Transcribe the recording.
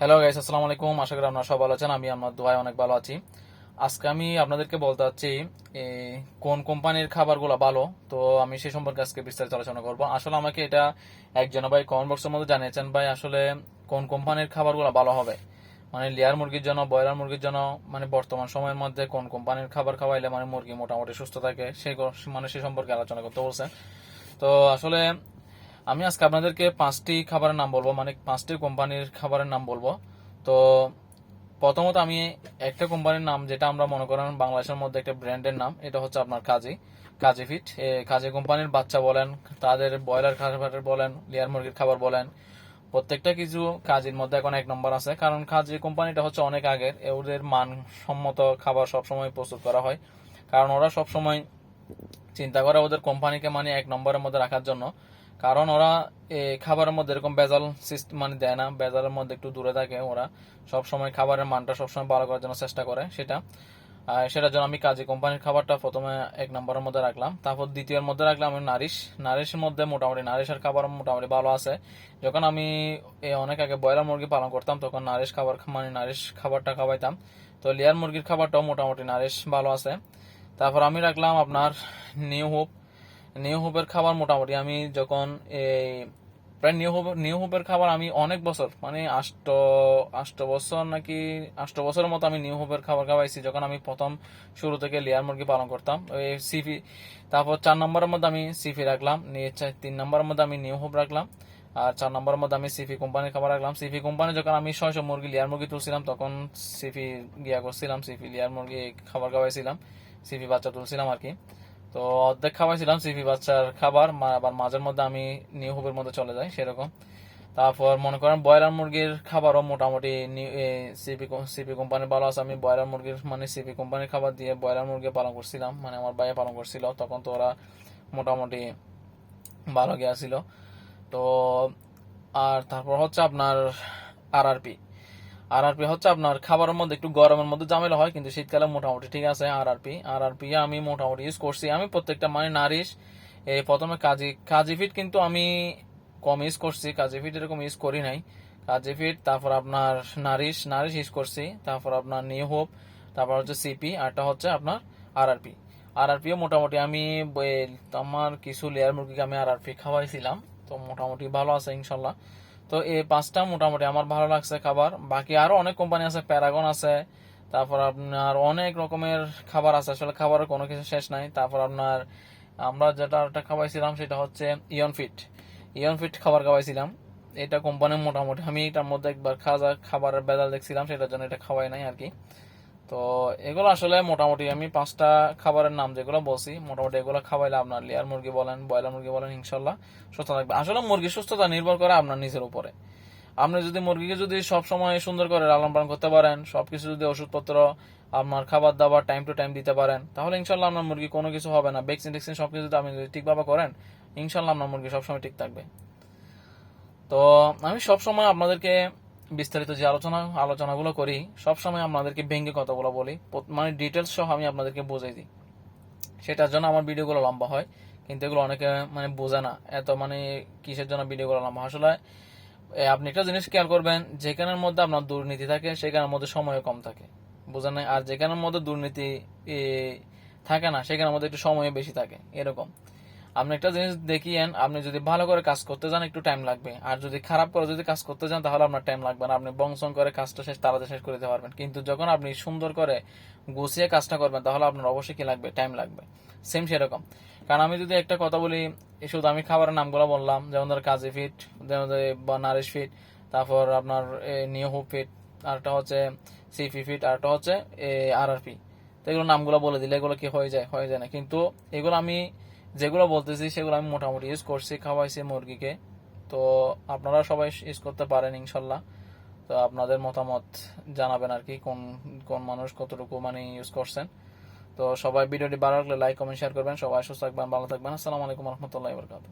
Hello guys আসসালামু আলাইকুম। আশা করি আপনারা সব ভালো আছেন। আমি আমার দোয়ায় অনেক ভালো আছি। আজকে আমি আপনাদেরকে বলতে চাচ্ছি কোন কোম্পানির খাবারগুলো ভালো? তো আমি সেই সম্পর্কে আজকে বিস্তারিত আলোচনা করব। আসলে আমাকে এটা একজন ভাই কমেন্ট বক্সের মধ্যে জানিয়েছেন, ভাই, আসলে কোন কোম্পানির খাবারগুলো ভালো হবে? মানে লেয়ার মুরগির জন্য, ব্রয়লার মুরগির জন্য মানে বর্তমান সময়ের মধ্যে কোন কোম্পানির খাবার খাওয়াইলে মানে মুরগি মোটামুটি সুস্থ থাকে? সেই মানে সেই সম্পর্কে আলোচনা করতে বলছে। তো আসলে আমি আজকে আপনাদেরকে পাঁচটি খাবারের নাম বলব মানে পাঁচটি কোম্পানির খাবারের নাম বলব। তো প্রথমত আমি একটা কোম্পানির নাম যেটা আমরা মনে করেন বাংলাদেশের মধ্যে একটা ব্র্যান্ডের নাম, এটা হচ্ছে আপনার কাজী কাজী ফিট। কাজী কোম্পানির বাচ্চা বলেন, তাদের ব্রয়লার খাবার বলেন, লেয়ার মুরগির খাবার বলেন, প্রত্যেকটা কিছু কাজের মধ্যে এখন এক নম্বর আছে। কারণ কাজী কোম্পানিটা হচ্ছে অনেক আগের ওদের মানসম্মত খাবার সবসময় প্রস্তুত করা হয়। কারণ ওরা সবসময় চিন্তা করে ওদের কোম্পানিকে মানে এক নম্বরের মধ্যে রাখার জন্য। কারণ ওরা খাবারের মধ্যে এরকম বেজাল সিস্টেম মানে দেয় না বেজালের মধ্যে একটু দূরে থাকে ওরা। সব সময় খাবারের মানটা সবসময় ভালো করার জন্য চেষ্টা করে সেটা। সেটার জন্য আমি কাজী কোম্পানির খাবারটা প্রথমে এক নম্বরের মধ্যে রাখলাম। তারপর দ্বিতীয়ের মধ্যে রাখলাম আমি নারিশ। নারিশের মধ্যে মোটামুটি, নারিশের খাবার মোটামুটি ভালো আছে। যখন আমি অনেক আগে ব্রয়লার মুরগি পালন করতাম, তখন নারিশ খাবার মানে নারিশ খাবারটা খাওয়াইতাম। তো লেয়ার মুরগির খাবারটাও মোটামুটি নারিশ ভালো আছে। তারপর আমি রাখলাম আপনার নিউ হোপ। নিউ হোপের খাবার মোটামুটি আমি যখন এই প্রায় নিউ হোপ নিউ হোপের খাবার আমি অনেক বছর মানে আষ্ট আষ্ট বছর নাকি, আষ্ট বছরের মতো আমি নিউ হোপের খাবার খাওয়াইছি যখন আমি প্রথম শুরু থেকে লেয়ার মুরগি পালন করতাম। ওই সিফি তারপর চার নম্বরের মধ্যে আমি সিফি রাখলাম, নিয়ে তিন নম্বরের মধ্যে আমি নিউ হোপ রাখলাম, আর চার নম্বরের মধ্যে আমি সিফি কোম্পানির খাবার রাখলাম। সিফি কোম্পানি যখন আমি ছয়শো মুরগি লেয়ার মুরগি তুলছিলাম, তখন সিফি গিয়া করছিলাম সিফি লেয়ার মুরগি খাবার খাওয়াইছিলাম সিফি বাচ্চা তুলছিলাম আর কি। তো অর্ধেক খাওয়াইছিলাম সিপি বাচ্চার খাবার আবার মাঝের মধ্যে আমি নিউ হোপের মধ্যে চলে যাই, সেরকম। তারপর মনে করেন ব্রয়লার মুরগির খাবারও মোটামুটি সিপি সিপি কোম্পানির ভালো আছে। আমি ব্রয়লার মুরগির মানে সিপি কোম্পানির খাবার দিয়ে ব্রয়লার মুরগি পালন করছিলাম মানে আমার ভাইয়া পালন করছিল, তখন তো ওরা মোটামুটি ভালো গিয়েছিল। তো, আর তারপর হচ্ছে আপনার আরআরপি। আরআরপি হচ্ছে আপনার খাবারের মধ্যে একটু গরমের মধ্যে ঝামেলা হয়, কিন্তু শীতকালে মোটামুটি ঠিক আছে আরআরপি আরআরপি আমি মোটামুটি ইউজ করছি। আমি প্রত্যেকটা মানে নারিশ এই প্রথমে কাজি কাজি ফিট কিন্তু আমি কম ইউজ করছি। কাজি ফিট এরকম ইউজ করি নাই। কাজি ফিট তারপর আপনার নারিশ নারিশ ইউজ করছি। তারপর আপনার নিউ হোপ তারপর হচ্ছে সিপি আরটা হচ্ছে আপনার আরআরপি আরআরপিও মোটামুটি আমি আমার কিছু লেয়ার মুরগিকে আমি আরআরপি খাওয়াইছিলাম। তো মোটামুটি ভালো আছে ইনশাল্লাহ। তো এই পাঁচটা মোটামুটি আমার ভালো লাগছে খাবার। বাকি আরও অনেক কোম্পানি আছে প্যারাগন আছে, তারপর আপনার অনেক রকমের খাবার আছে। আসলে খাবারের কোনো কিছু শেষ নাই। তারপর আপনার আমরা যেটা একটা খাওয়াইছিলাম সেটা হচ্ছে ইয়ন ফিট ইয়ন ফিট খাবার খাওয়াইছিলাম। এটা কোম্পানি মোটামুটি, আমি এটার মধ্যে একবার খাজা খাবারের বেদাল দেখছিলাম, সেটার জন্য এটা খাওয়াই নাই আর কি। তো এগুলো আসলে মোটামুটি আমি পাঁচটা খাবারের নাম যেগুলো বলছি, মোটামুটি এগুলো খাওয়াইলে আপনার লেয়ার মুরগি বলেন, ব্রয়লার মুরগি বলেন ইনশাল্লাহ সুস্থ থাকবে। আসলে মুরগির সুস্থতা নির্ভর করে আপনার নিজের উপরে। আপনি যদি মুরগিকে যদি সব সময় সুন্দর করে লালন পালন করতে পারেন, সবকিছু যদি ওষুধপত্র, আপনার খাবার দাবার টাইম টু টাইম দিতে পারেন, তাহলে ইনশাল্লাহ আপনার মুরগি কোনো কিছু হবে না। ভ্যাকসিন ট্যাকসিন সবকিছু যদি আপনি যদি ঠিকভাবে করেন ইনশাল্লাহ আপনার মুরগি সবসময় ঠিক থাকবে। তো আমি সবসময় আপনাদেরকে বিস্তারিত যে আলোচনা, আলোচনাগুলো করি, সবসময় আপনাদেরকে ভেঙ্গে কথাগুলো বলি মানে ডিটেলস সহ আমি আপনাদেরকে বুঝাই দিই। সেটার জন্য আমার ভিডিওগুলো লম্বা হয়, কিন্তু এগুলো অনেকে মানে বোঝে না। এত মানে কিসের জন্য ভিডিওগুলো লম্বা আসলে আপনি একটা জিনিস খেয়াল করবেন, যেখানের মধ্যে আপনার দুর্নীতি থাকে, সেখানের মধ্যে সময় কম থাকে। বোঝা নাই? আর যেখানের মধ্যে দুর্নীতি থাকে না, সেখানের মধ্যে একটু সময় বেশি থাকে, এরকম। আপনি একটা জিনিস দেখিয়েন আপনি যদি ভালো করে কাজ করতে যান, একটু টাইম লাগবে। আর যদি খারাপ করে যদি কাজ করতে যান, তাহলে আপনার টাইম লাগবে না। আপনি বংশন করে কাজটা শেষ, তাড়াতাড়ি শেষ করে দিতে পারবেন। কিন্তু যখন আপনি সুন্দর করে গুছিয়ে কাজটা করবেন, তাহলে আপনার অবশ্যই কি লাগবে? টাইম লাগবে। সেম সেরকম। কারণ আমি যদি একটা কথা বলি শুধু আমি খাবারের নামগুলো বললাম, যেমন ধর কাজী ফিট যেমন নারিশ ফিট তারপর আপনার নিউ হোপ ফিট আরটা হচ্ছে সিফি ফিট আরটা হচ্ছে আর আর পি তো এগুলো নামগুলো বলে দিলে এগুলো কি হয়ে যায়? হয়ে যায় না। কিন্তু এগুলো আমি যেগুলো বলতেছি, সেগুলো আমি মোটামুটি ইউজ করছি, খাওয়াইছি মুরগিকে। তো আপনারা সবাই ইউজ করতে পারেন ইনশাল্লাহ। তো আপনাদের মতামত জানাবেন আর কি, কোন কোন মানুষ কতটুকু মানে ইউজ করছেন। তো সবাই ভিডিওটি ভালো লাগলে লাইক কমেন্ট শেয়ার করবেন। সবাই সুস্থ থাকবেন, ভালো থাকবেন। আসসালামু আলাইকুম রহমতুল্লাহ বরকাত